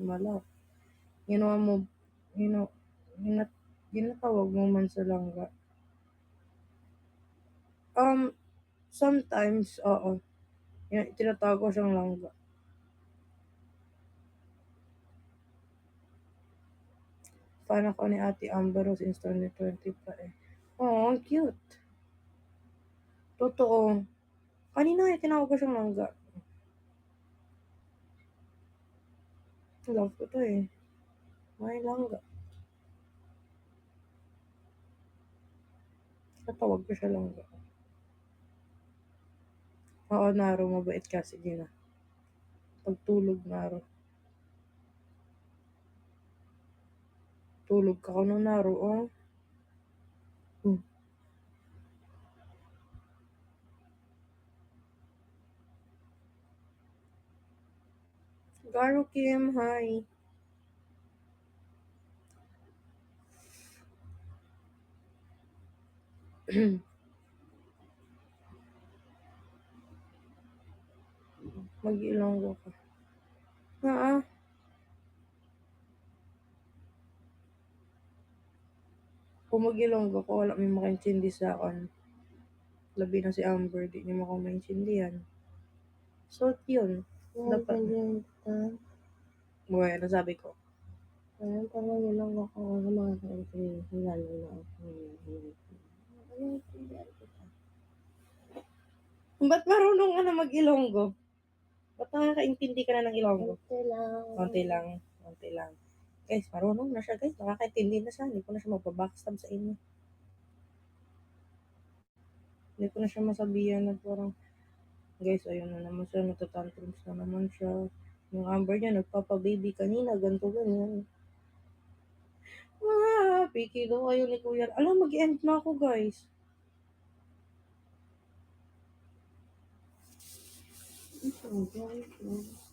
malak. Ginawa mo, gino, ginat, ginatawag mo man sa langga. Um, sometimes, oo. Yan, tinatawag ko siyang langga. Fan ako ni Ate Amber Rose since 2020 pa eh. Oh, ang cute. Totoo. Kanina eh, tinawag ko siyang langga. Love ko to eh. May langga. Natawag ko siya langga. Oo, Naro, mabait ka. Sige na. Pagtulog, Naro. Tulog ka ko no, Naro, oh. Hmm. Garo Kim, hi. Mag-ilonggo ka. Nga ah. Kung mag-ilonggo ko, wala may makaintindi sa akin. Labi na si Amber, di niya ako maintindihan. So, yun. Dapat. Buhay, ano sabi ko? Ayun, parang yun lang ako ng mga kaintindihan lalo na ako. Ba't marunong ka na mag-ilonggo? Ba't nakakaintindi ka na ng ilonggo? Konti lang. Konti lang. Konti lang. Guys, marunong na siya guys. Nakakaintindi na siya. Hindi ko na siya magbabackstab sa inyo. Hindi ko na siya masabihan na parang, guys, ayun na naman siya. Natatantrums na naman siya. Yung Amber niya, nagpapa-baby kanina. Ganto ganyan. Ah, piki daw kayo ni Kuya. Alam, mag-end na ako guys. Ito, guys.